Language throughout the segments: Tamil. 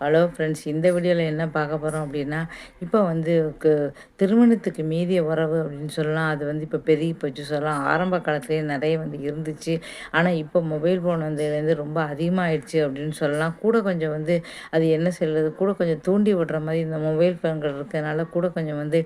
ஹலோ ஃப்ரெண்ட்ஸ் இந்த வீடியோவில் என்ன பார்க்க போகிறோம் அப்படின்னா இப்போ வந்து திருமணத்துக்கு மீதிய உறவு அப்படின்னு சொல்லலாம். அது வந்து இப்போ பெருகி போச்சு சொல்லலாம். ஆரம்ப காலத்துலேயே நிறைய வந்து இருந்துச்சு. ஆனால் இப்போ மொபைல் ஃபோன் வந்ததுலேருந்து ரொம்ப அதிகமாகிடுச்சு அப்படின்னு சொல்லலாம். கூட கொஞ்சம் வந்து அது என்ன சொல்கிறது கூட கொஞ்சம் தூண்டி விடுற மாதிரி இந்த மொபைல் ஃபோன்கள் இருக்கிறதுனால கூட கொஞ்சம் வந்து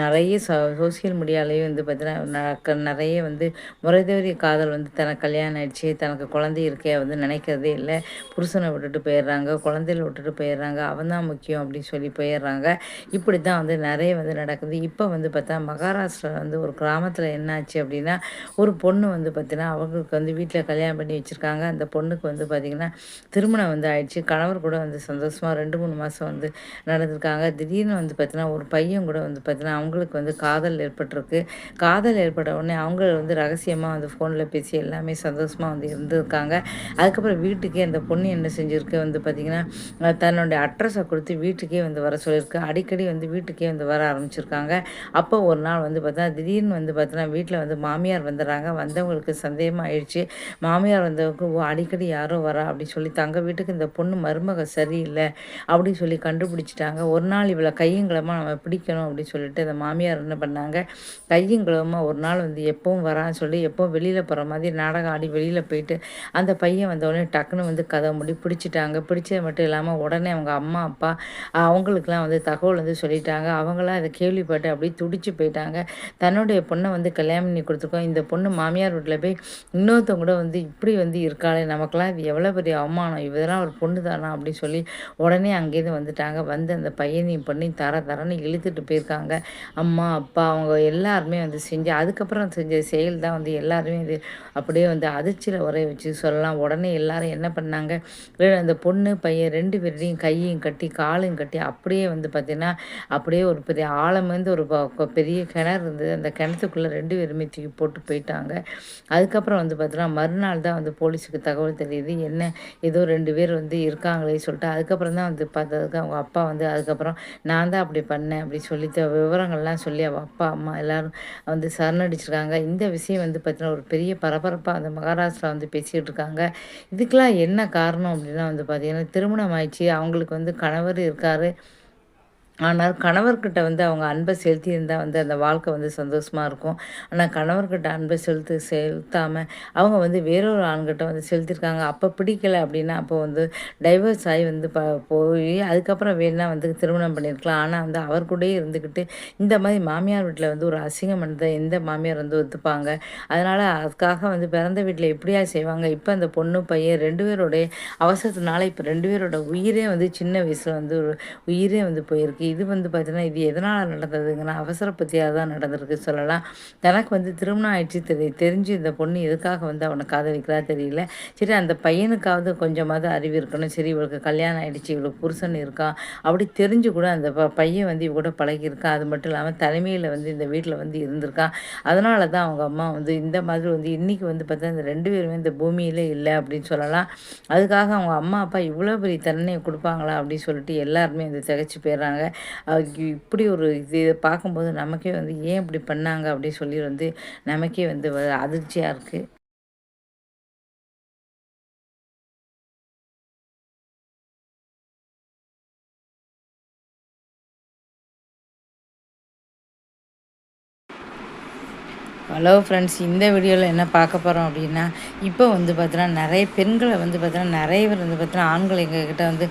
நிறைய ச சோசியல் மீடியாலேயும் வந்து பார்த்தீங்கன்னா நிறைய வந்து முறைதறிய காதல் வந்து தனக்கு கல்யாணம் ஆயிடுச்சு. தனக்கு குழந்தை இருக்கே வந்து நினைக்கிறதே இல்லை. புருஷனை விட்டுட்டு போயிடுறாங்க. குழந்தையில விட்டுட்டு போயிடுறாங்க. அவன் தான் முக்கியம் அப்படின்னு சொல்லி போயிடுறாங்க. இப்படி தான் வந்து நிறைய வந்து நடக்குது. இப்போ வந்து பார்த்தா மகாராஷ்டிரா வந்து ஒரு கிராமத்தில் என்னாச்சு அப்படின்னா ஒரு பொண்ணு வந்து பார்த்தீங்கன்னா அவங்களுக்கு வந்து வீட்டில் கல்யாணம் பண்ணி வச்சுருக்காங்க. அந்த பொண்ணுக்கு வந்து பார்த்திங்கன்னா திருமணம் வந்து ஆயிடுச்சு. கணவர் கூட வந்து சந்தோஷமாக ரெண்டு மூணு மாதம் வந்து நடந்திருக்காங்க. திடீர்னு வந்து பார்த்தீங்கன்னா ஒரு பையன் கூட வந்து பார்த்தீங்கன்னா அவங்களுக்கு வந்து காதல் ஏற்பட்டிருக்கு. காதல் ஏற்பட்ட உடனே அவங்க வந்து ரகசியமாக வந்து ஃபோனில் பேசி எல்லாமே சந்தோஷமாக வந்து இருந்திருக்காங்க. அதுக்கப்புறம் வீட்டுக்கே அந்த பொண்ணு என்ன செஞ்சுருக்கு வந்து பார்த்திங்கன்னா தன்னுடைய அட்ரஸை கொடுத்து வீட்டுக்கே வந்து வர சொல்லியிருக்கு. அடிக்கடி வந்து வீட்டுக்கே வந்து வர ஆரம்பிச்சிருக்காங்க. அப்போ ஒரு நாள் வந்து பார்த்தா திடீர்னு வந்து பார்த்தோன்னா வீட்டில் வந்து மாமியார் வந்துடுறாங்க. வந்தவங்களுக்கு சந்தேகமாக ஆயிடுச்சு. மாமியார் வந்தவங்க ஓ அடிக்கடி யாரோ வரா? அப்படின்னு சொல்லி தங்க வீட்டுக்கு இந்த பொண்ணு மருமக சரியில்லை. அப்படின்னு சொல்லி கண்டுபிடிச்சிட்டாங்க. ஒரு நாள் இவ்வளோ கையங்கிழமாக நம்ம பிடிக்கணும். அப்படின்னு சொல்லிட்டு அந்த மாமியார் என்ன பண்ணாங்க? கையங்கிழமாக ஒரு நாள் வந்து எப்பவும் வரான்னு சொல்லி எப்பவும் வெளியில் போகிற மாதிரி நாடகம் ஆடி வெளியில் போயிட்டு அந்த பையன் வந்தவொடனே டக்குன்னு வந்து கதை முடி பிடிச்சிட்டாங்க. பிடிச்சது மட்டும் இல்லாமல் உடனே அவங்க அம்மா அப்பா அவங்களுக்குலாம் வந்து தகவல் வந்து சொல்லிட்டாங்க. அவங்களாம் அதை கேள்விப்பட்டு அப்படியே துடிச்சு போயிட்டாங்க. தன்னுடைய பொண்ணை வந்து கல்யாணம் பண்ணி கொடுத்துருக்கோம். இந்த பொண்ணு மாமியார் வீட்டில் போய் இன்னொருத்தவங்க கூட வந்து இப்படி வந்து இருக்காளே நமக்கெல்லாம் இது எவ்வளோ பெரிய அவமானம் இதெல்லாம் ஒரு பொண்ணு தானா அப்படின்னு சொல்லி உடனே அங்கேருந்து வந்துட்டாங்க. வந்து அந்த பையனையும் பண்ணி தர தரன்னு இழுத்துட்டு போயிருக்காங்க. அம்மா அப்பா அவங்க எல்லாருமே வந்து செஞ்சு அதுக்கப்புறம் செஞ்ச செயல் தான் வந்து எல்லாருமே இது அப்படியே வந்து அதிர்ச்சியில் உரைய வச்சு சொல்லலாம். உடனே எல்லாரும் என்ன பண்ணாங்க? அந்த பொண்ணு பையன் ரெண்டு பேர் பேருடையும் கையையும் கட்டி காலையும் கட்டி அப்படியே வந்து பார்த்திங்கன்னா அப்படியே ஒரு பெரிய ஆழம் வந்து ஒரு பெரிய கிணறு இருந்தது. அந்த கிணத்துக்குள்ளே ரெண்டு பேருமே தூக்கி போட்டு போயிட்டாங்க. அதுக்கப்புறம் வந்து பார்த்தீங்கன்னா மறுநாள் தான் வந்து போலீஸுக்கு தகவல் தெரியுது. என்ன ஏதோ ரெண்டு பேர் வந்து இருக்காங்களே சொல்லிட்டு அதுக்கப்புறம் தான் வந்து பார்த்ததுக்கு அவங்க அப்பா வந்து அதுக்கப்புறம் நான் தான் அப்படி பண்ணேன் அப்படி சொல்லி விவரங்கள்லாம் சொல்லி அவள் அப்பா அம்மா எல்லோரும் வந்து சரணடிச்சிருக்காங்க இந்த விஷயம் வந்து பார்த்தீங்கன்னா ஒரு பெரிய பரபரப்பாக அந்த மகாராஷ்டிரா வந்து பேசிகிட்டு இருக்காங்க. இதுக்கெலாம் என்ன காரணம் அப்படின்னா வந்து பார்த்திங்கன்னா திருமணம் ஆயிடுச்சு. அவங்களுக்கு வந்து கணவர் இருக்கார். ஆனால் கணவர்கிட்ட வந்து அவங்க அன்பை செலுத்தியிருந்தால் வந்து அந்த வாழ்க்கை வந்து சந்தோஷமாக இருக்கும். ஆனால் கணவர்கிட்ட அன்பை செலுத்து செலுத்தாமல் அவங்க வந்து வேறொரு ஆண்கிட்ட வந்து செலுத்திருக்காங்க அப்போ பிடிக்கலை அப்படின்னா அப்போ வந்து டைவர்ஸ் ஆகி வந்து ப போய் அதுக்கப்புறம் வேணா வந்து திருமணம் பண்ணியிருக்கலாம். ஆனால் வந்து அவர் கூடயே இருந்துக்கிட்டு இந்த மாதிரி மாமியார் வீட்டில் வந்து ஒரு அசிங்கம் பண்ணதை எந்த மாமியார் வந்து ஒத்துப்பாங்க? அதனால் அதுக்காக வந்து பிறந்த வீட்டில் எப்படியா செய்வாங்க? இப்போ அந்த பொண்ணு பையன் ரெண்டு பேரோடைய அவசரத்தினால இப்போ ரெண்டு பேரோட உயிரே வந்து சின்ன வயசில் வந்து ஒரு உயிரே வந்து போயிருக்கு. இது வந்து பார்த்தீங்கன்னா இது எதனால் நடந்ததுங்கன்னா அவசர பற்றியாக தான் நடந்திருக்கு சொல்லலாம். தனக்கு வந்து திருமணம் ஆயிடுச்சு தெரிய தெரிஞ்சு இந்த பொண்ணு எதுக்காக வந்து அவனை காதலிக்கிறா தெரியல. சரி அந்த பையனுக்காவது கொஞ்சமாவது அறிவு இருக்கணும். சரி இவளுக்கு கல்யாணம் ஆகிடுச்சு இவளுக்கு புருஷன் இருக்கான் அப்படி தெரிஞ்சு கூட அந்த ப பையன் வந்து இவ கூட பழகியிருக்கான் அது மட்டும் இல்லாமல் தலைமையில் வந்து இந்த வீட்டில் வந்து இருந்திருக்கான் அதனால தான் அவங்க அம்மா வந்து இந்த மாதிரி வந்து இன்றைக்கி வந்து பார்த்தா இந்த ரெண்டு பேருமே இந்த பூமியில் இல்லை அப்படின்னு சொல்லலாம். அதுக்காக அவங்க அம்மா அப்பா இவ்வளோ பெரிய தண்டனையை கொடுப்பாங்களா அப்படின்னு சொல்லிட்டு எல்லாருமே வந்து திகச்சு போயிடுறாங்க. இப்படி ஒரு இது பார்க்கும்போது நமக்கே வந்து ஏன் இப்படி பண்ணாங்க? அப்படி சொல்லி வந்து நமக்கே வந்து அதிர்ச்சியாக இருக்குது ஹலோ ஃப்ரெண்ட்ஸ் இந்த வீடியோவில் என்ன பார்க்க போகிறோம் அப்படின்னா இப்போ வந்து பார்த்தீங்கன்னா நிறைய பெண்களை வந்து பார்த்தீங்கன்னா நிறைய பேர் வந்து பார்த்தீங்கன்னா ஆண்கள் எங்ககிட்ட வந்து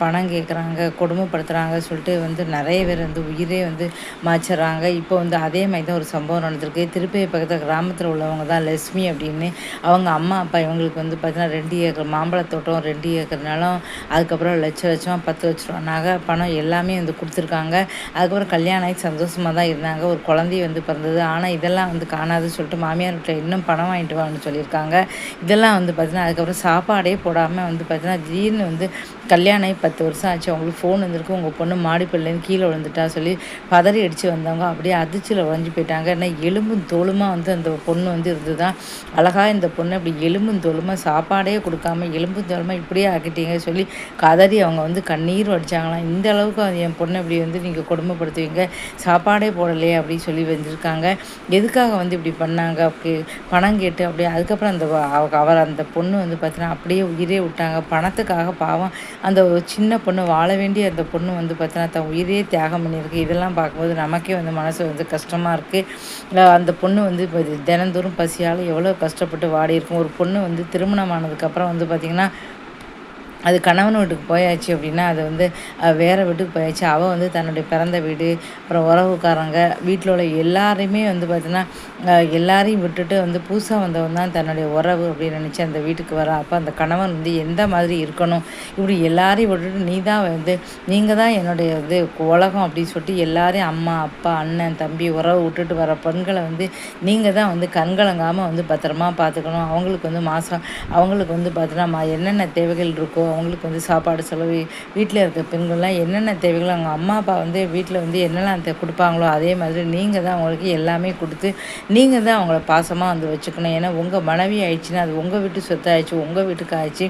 பணம் கேட்குறாங்க கொடுமைப்படுத்துகிறாங்க சொல்லிட்டு வந்து நிறைய பேர் வந்து உயிரே வந்து மாய்ச்சிட்றாங்க இப்போ வந்து அதே மாதிரி தான் ஒரு சம்பவம் நடந்திருக்கு. திருப்பதி பக்கத்தில் கிராமத்தில் உள்ளவங்க தான் லட்சுமி அப்படின்னு. அவங்க அம்மா அப்பா இவங்களுக்கு வந்து பார்த்தீங்கன்னா ரெண்டு ஏக்கர் மாம்பழ தோட்டம் ரெண்டு ஏக்கர் நிலம் அதுக்கப்புறம் லட்ச லட்சம் பத்து லட்ச ரூபா நகை பணம் எல்லாமே வந்து கொடுத்துருக்காங்க. அதுக்கப்புறம் கல்யாணம் ஆகி சந்தோஷமாக தான் இருந்தாங்க. ஒரு குழந்தைய வந்து பிறந்தது. ஆனால் இதெல்லாம் வந்து காணாதுன்னு சொல்லிட்டு மாமியார் இன்னும் பணம் வாங்கிட்டு வான்னு சொல்லியிருக்காங்க. இதெல்லாம் வந்து பார்த்திங்கன்னா அதுக்கப்புறம் சாப்பாடே போடாமல் வந்து பார்த்தீங்கன்னா திடீர்னு வந்து கல்யாணம் பத்து வருஷம் ஆச்சு. அவங்களுக்கு ஃபோன் வந்திருக்கு. உங்கள் பொண்ணு மாடிப்பள்ளிலேருந்து கீழே விழுந்துட்டா சொல்லி பதறி அடித்து வந்தவங்க அப்படியே அதிர்ச்சியில் உழைஞ்சு போயிட்டாங்க. ஏன்னா எலும்பும் தோளுமாக வந்து அந்த பொண்ணு வந்து இருந்து தான் அழகாக இந்த பொண்ணு அப்படி எலும்பும் தோளுமாக சாப்பாடே கொடுக்காம எலும்பும் தோளுமாக இப்படியே ஆக்கிட்டீங்க சொல்லி கதறி அவங்க வந்து கண்ணீர் வடித்தாங்களாம் இந்த அளவுக்கு என் பொண்ணை இப்படி வந்து நீங்கள் கொடுமைப்படுத்துவீங்க. சாப்பாடே போடலையே அப்படின்னு சொல்லி வந்திருக்காங்க. எதுக்காக வந்து இப்படி பண்ணாங்க அப்படி பணம் கேட்டு அப்படியே அதுக்கப்புறம் அந்த அவர் அந்த பொண்ணு வந்து பார்த்தீங்கன்னா அப்படியே உயிரே விட்டாங்க. பணத்துக்காக பாவம். அந்த சின்ன பொண்ணு வாழ வேண்டிய அந்த பொண்ணு வந்து பார்த்தீங்கன்னா தன் உயிரே தியாகம் பண்ணியிருக்கு. இதெல்லாம் பார்க்கும்போது நமக்கே வந்து மனசு வந்து கஷ்டமாக இருக்குது அந்த பொண்ணு வந்து இப்போ தினந்தோறும் பசியால் எவ்வளோ கஷ்டப்பட்டு வாடி இருக்கும் ஒரு பொண்ணு வந்து திருமணம் ஆனதுக்கப்புறம் வந்து பார்த்திங்கன்னா அது கணவன் வீட்டுக்கு போயாச்சு அப்படின்னா அது வந்து வேறு வீட்டுக்கு போயாச்சு. அவள் வந்து தன்னுடைய பிறந்த வீடு அப்புறம் உறவுக்காரங்க வீட்டில் உள்ள எல்லாரையுமே வந்து பார்த்திங்கன்னா எல்லாரையும் விட்டுட்டு வந்து புதுசாக வந்தவன் தான் தன்னுடைய உறவு அப்படின்னு நினச்சி அந்த வீட்டுக்கு வர அப்போ அந்த கணவன் வந்து எந்த மாதிரி இருக்கணும்? இப்படி எல்லாரையும் விட்டுட்டு நீ தான் வந்து நீங்கள் தான் என்னுடைய இது உலகம் அப்படின்னு சொல்லிட்டு எல்லாரையும் அம்மா அப்பா அண்ணன் தம்பி உறவு விட்டுட்டு வர பெண்களை வந்து நீங்கள் தான் வந்து கண்கலங்காமல் வந்து பத்திரமா பார்த்துக்கணும் அவங்களுக்கு வந்து மாதம் அவங்களுக்கு வந்து பார்த்தீங்கன்னா என்னென்ன தேவைகள் இருக்கோ அவங்களுக்கு வந்து சாப்பாடு செலவு வீட்டில் இருக்க பெண்கள்லாம் என்னென்ன தேவைகளோ அவங்க அம்மா அப்பா வந்து வீட்டில் வந்து என்னெல்லாம் கொடுப்பாங்களோ அதே மாதிரி நீங்கள் தான் அவங்களுக்கு எல்லாமே கொடுத்து நீங்கள் தான் அவங்கள பாசமாக வந்து வச்சுக்கணும். ஏன்னா உங்கள் மனைவி ஆயிடுச்சுன்னா அது உங்கள் வீட்டு சொத்தாயிடுச்சு உங்கள் வீட்டுக்கு ஆயிடுச்சு.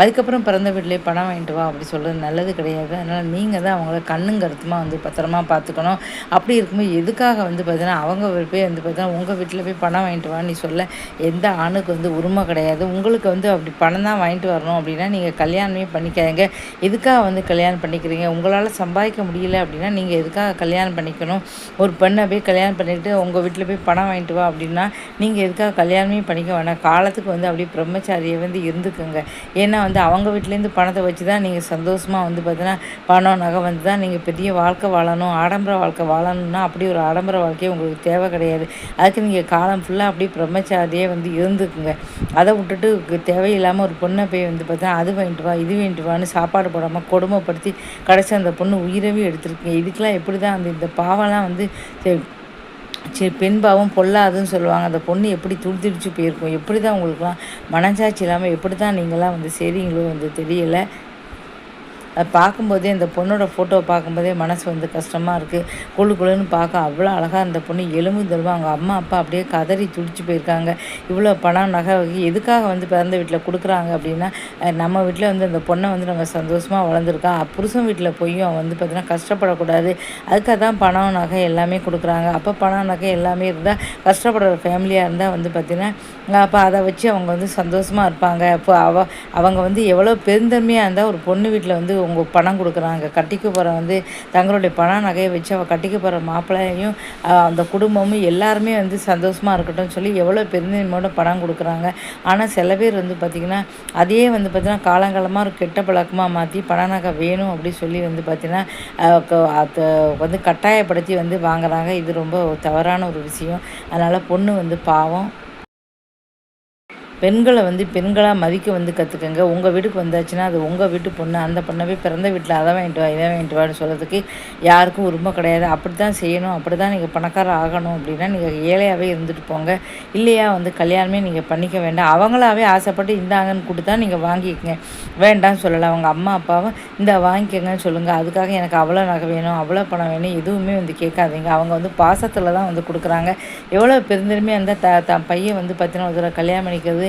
அதுக்கப்புறம் பிறந்த வீட்டிலே பணம் வாங்கிட்டு வா அப்படி சொல்கிறது நல்லது கிடையாது. அதனால் நீங்கள் தான் அவங்கள கண்ணும் கருத்துமாக வந்து பத்திரமா பார்த்துக்கணும் அப்படி இருக்கும்போது எதுக்காக வந்து பார்த்தீங்கன்னா அவங்க போய் வந்து பார்த்தீங்கன்னா உங்கள் வீட்டில் போய் பணம் வாங்கிட்டு வான்னு சொல்ல எந்த ஆணுக்கு வந்து உரிமை கிடையாது. உங்களுக்கு வந்து அப்படி பணம் தான் வாங்கிட்டு வரணும் அப்படின்னா நீங்கள் கல்யாணம் கல்யாணமே பண்ணிக்காதீங்க. எதுக்காக வந்து கல்யாணம் பண்ணிக்கிறீங்க? உங்களால் சம்பாதிக்க முடியல அப்படின்னா நீங்கள் எதுக்காக கல்யாணம் பண்ணிக்கணும்? ஒரு பெண்ணை போய் கல்யாணம் பண்ணிக்கிட்டு உங்கள் வீட்டில் போய் பணம் வாங்கிட்டு வா அப்படின்னா நீங்கள் எதுக்காக கல்யாணமே பண்ணிக்க வேணாம். காலத்துக்கு வந்து அப்படியே பிரம்மச்சாரியை வந்து இருந்துக்குங்க. ஏன்னா வந்து அவங்க வீட்டிலேருந்து பணத்தை வச்சு தான் நீங்கள் சந்தோஷமாக வந்து பார்த்தீங்கன்னா பணம் நகை வந்து தான் நீங்கள் பெரிய வாழ்க்கை வாழணும் ஆடம்பர வாழ்க்கை வாழணும்னா அப்படி ஒரு ஆடம்பர வாழ்க்கையே உங்களுக்கு தேவை கிடையாது. அதுக்கு நீங்கள் காலம் ஃபுல்லாக அப்படியே பிரம்மச்சாரியே வந்து இருந்துக்குங்க. அதை விட்டுட்டு தேவையில்லாமல் ஒரு பொண்ணை போய் வந்து பார்த்தா அது வாங்கிட்டு வா வேண்டுவா இது வேண்டுவான்னு சாப்பாடு போடாமல் கொடுமைப்படுத்தி கடைசி அந்த பொண்ணு உயிரவே எடுத்திருக்கீங்க. இதுக்கெலாம் எப்படி தான் அந்த இந்த பாவம்லாம் வந்து சரி பெண் பாவம் பொல்லாதுன்னு சொல்லுவாங்க. அந்த பொண்ணு எப்படி துடிதுடிச்சு போயிருக்கும்? எப்படி தான் உங்களுக்குலாம் மனசாட்சி இல்லாமல் எப்படி தான் நீங்களாம் வந்து சரிங்களோ வந்து தெரியலை. பார்க்கும்போதே அந்த பொண்ணோட ஃபோட்டோவை பார்க்கும்போதே மனசு வந்து கஷ்டமாக இருக்குது குழு குழுன்னு பார்க்க அவ்வளோ அழகாக அந்த பொண்ணு எலும்பு தருவா அவங்க அம்மா அப்பா அப்படியே கதறி துடிச்சு போயிருக்காங்க. இவ்வளோ பணம் நகை எதுக்காக வந்து பிறந்த வீட்டில் கொடுக்குறாங்க அப்படின்னா நம்ம வீட்டில் வந்து அந்த பொண்ணை வந்து நம்ம சந்தோஷமாக வளர்ந்துருக்கா. புருஷன் வீட்டில் போயும் வந்து பார்த்திங்கன்னா கஷ்டப்படக்கூடாது. அதுக்காக தான் பணம் நகை எல்லாமே கொடுக்குறாங்க. அப்போ பணம் நகை எல்லாமே இருந்தால் கஷ்டப்படுற ஃபேமிலியாக இருந்தால் வந்து பார்த்திங்கன்னா அப்போ அதை வச்சு அவங்க வந்து சந்தோஷமாக இருப்பாங்க. இப்போ அவ அவங்க வந்து எவ்வளோ பெருந்தன்மையாக இருந்தால் ஒரு பொண்ணு வீட்டில் வந்து உங்கள் பணம் கொடுக்குறாங்க. கட்டிக்கு போகிற வந்து தங்களுடைய பண நகையை வச்சு அவள் கட்டிக்கு போகிற மாப்பிள்ளையும் அந்த குடும்பமும் எல்லாருமே வந்து சந்தோஷமாக இருக்கட்டும் சொல்லி எவ்வளோ பெருந்தன்மையோட பணம் கொடுக்குறாங்க. ஆனால் சில பேர் வந்து பார்த்திங்கன்னா அதையே வந்து பார்த்திங்கன்னா காலங்காலமாக ஒரு கெட்ட பழக்கமாக மாற்றி பண நகை வேணும் அப்படின்னு சொல்லி வந்து பார்த்திங்கன்னா அது வந்து கட்டாயப்படுத்தி வந்து வாங்குறாங்க. இது ரொம்ப தவறான ஒரு விஷயம். அதனால் பொண்ணு வந்து பாவம். பெண்களை வந்து பெண்களாக மதிக்க வந்து கற்றுக்கங்க உங்கள் வீட்டுக்கு வந்தாச்சுன்னா அது உங்கள் வீட்டு பொண்ணு. அந்த பொண்ணை பிறந்த வீட்டில் அதை வாங்கிட்டு வா இதை வாங்கிட்டு வான்னு சொல்கிறதுக்கு யாருக்கும் உரிமை கிடையாது. அப்படி தான் செய்யணும். அப்படி தான் நீங்கள் பணக்காரர் ஆகணும் அப்படின்னா நீங்கள் ஏழையாகவே இருந்துட்டு போங்க. இல்லையா வந்து கல்யாணமே நீங்கள் பண்ணிக்க வேண்டாம். அவங்களாவே ஆசைப்பட்டு இந்தாங்கன்னு கொடுத்தா நீங்கள் வாங்கிக்கங்க. வேண்டாம்னு சொல்லலை. அவங்க அம்மா அப்பாவும் இந்த வாங்கிக்கங்கன்னு சொல்லுங்கள் அதுக்காக எனக்கு அவ்வளோ நகை வேணும் அவ்வளோ பணம் வேணும் எதுவுமே வந்து கேட்காதீங்க. அவங்க வந்து பாசத்தில் தான் வந்து கொடுக்குறாங்க. எவ்வளோ பெருந்தன்மையாக இருந்தால் த தன் பையன் வந்து பார்த்தீங்கன்னா ஒரு தடவை கல்யாணம் பண்ணிக்கிறது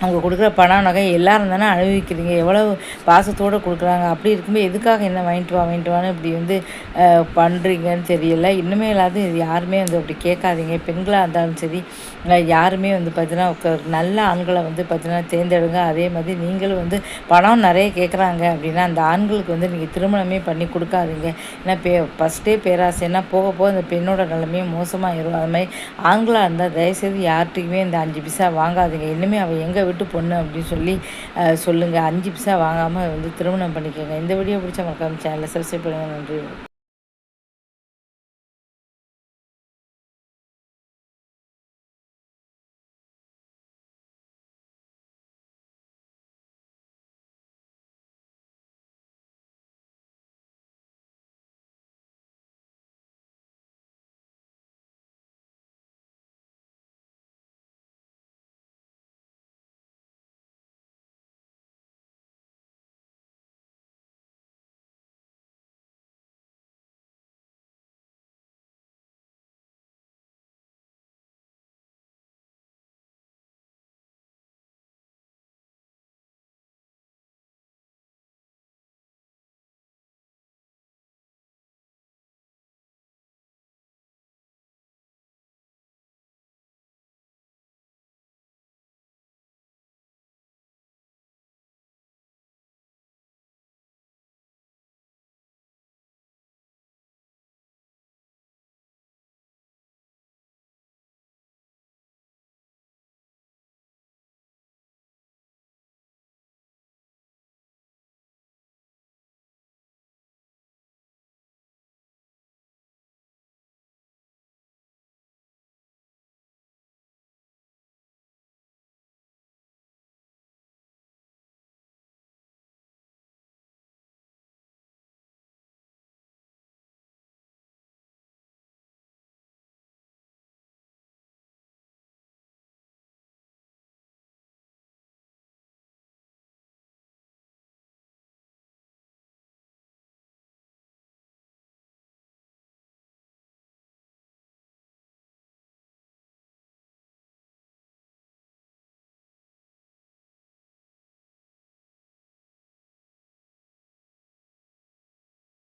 அவங்க கொடுக்குற பணம் நகை எல்லாரும் தானே அனுபவிக்கிறீங்க? எவ்வளோ பாசத்தோடு கொடுக்குறாங்க? அப்படி இருக்கும்போது எதுக்காக என்ன வாங்கிட்டு வா வாங்கிட்டு வான்னு இப்படி வந்து பண்ணுறீங்கன்னு தெரியல. இன்னுமே இல்லாத இது யாருமே வந்து அப்படி கேட்காதீங்க. பெண்களாக இருந்தாலும் சரி யாருமே வந்து பார்த்தீங்கன்னா நல்ல ஆண்களை வந்து பார்த்தீங்கன்னா தேர்ந்தெடுங்க. அதே மாதிரி நீங்களும் வந்து பணம் நிறைய கேட்குறாங்க அப்படின்னா அந்த ஆண்களுக்கு வந்து நீங்கள் திருமணமே பண்ணி கொடுக்காதீங்க. ஏன்னா பே ஃபஸ்ட்டே பேராசைன்னா போக போக அந்த பெண்ணோட நிலைமையும் மோசமாகிடும் அது மாதிரி ஆண்களாக இருந்தால் தயவுசெய்து யார்கிட்டையுமே இந்த அஞ்சு பைசா வாங்காதீங்க. இன்னுமே அவள் எங்கே விட்டு பொண்ணு அப்படின்னு சொல்லி சொல்லுங்கள் அஞ்சு பிசா வாங்காமல் வந்து திருமணம் பண்ணிக்கோங்க. இந்த வீடியோ பிடிச்ச மறக்காமல் சேனலை சப்ஸ்கிரைப் பண்ணுங்கள் நன்றி.